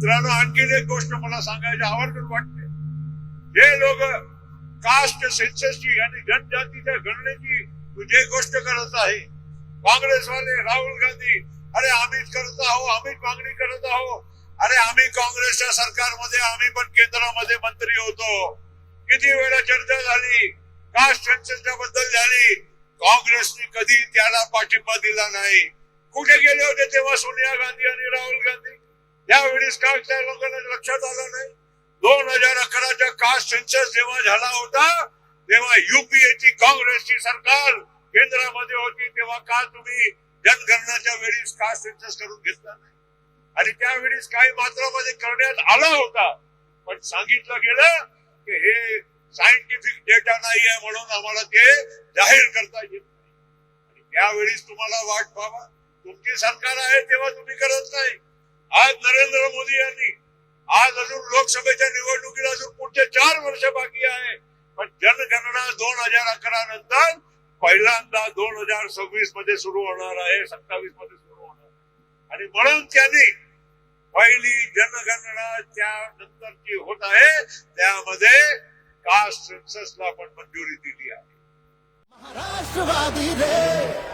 मित्रांनो आणखीन एक गोष्ट मला सांगायची आवर्जून वाटते. हे लोक कास्ट सेन्ससची आणि जनजातीच्या गणनेची जे गोष्ट करत आहे काँग्रेसवाले राहुल गांधी अरे आम्हीच करत आहो आम्हीच मागणी करत आहो अरे आम्ही काँग्रेसच्या सरकारमध्ये आम्ही पण केंद्रामध्ये मंत्री होतो. किती वेळा चर्चा झाली कास्ट सेन्ससच्या बद्दल झाली. काँग्रेसने कधी त्याला पाठिंबा दिला नाही. कुठे गेले होते तेव्हा सोनिया गांधी आणि राहुल गांधी? त्यावेळेस का त्या लोकांना लक्षात आलं नाही. दोन हजार अकराच्या कास्ट सेन्सस जेव्हा झाला होता तेव्हा युपीएची काँग्रेसची सरकार केंद्रामध्ये होती तेव्हा का तुम्ही जनगणनाच्या वेळीस कास्ट सेन्सस करून घेतला नाही? आणि त्यावेळेस काही मात्रामध्ये करण्यात आला होता. पण सांगितलं गेलं की हे सायंटिफिक डेटा नाही आहे म्हणून आम्हाला ते जाहीर करता येत नाही. आणि त्यावेळेस तुम्हाला वाट पावा तुमची सरकार आहे तेव्हा तुम्ही करत नाही. आज नरेंद्र मोदी यांनी आज अजून लोकसभेच्या निवडणुकीला अजून पुढचे चार वर्ष बाकी आहे. पण जनगणना दोन हजार अकरा नंतर पहिल्यांदा दोन हजार सव्वीसमध्ये सुरू होणार आहे सत्तावीसमध्ये सुरू होणार आहे. आणि म्हणून त्यांनी पहिली जनगणना त्यानंतरची होत आहे. त्यामध्ये कास्ट सेन्ससला पण मंजुरी दिली आहे. महाराष्ट्रवादी रे!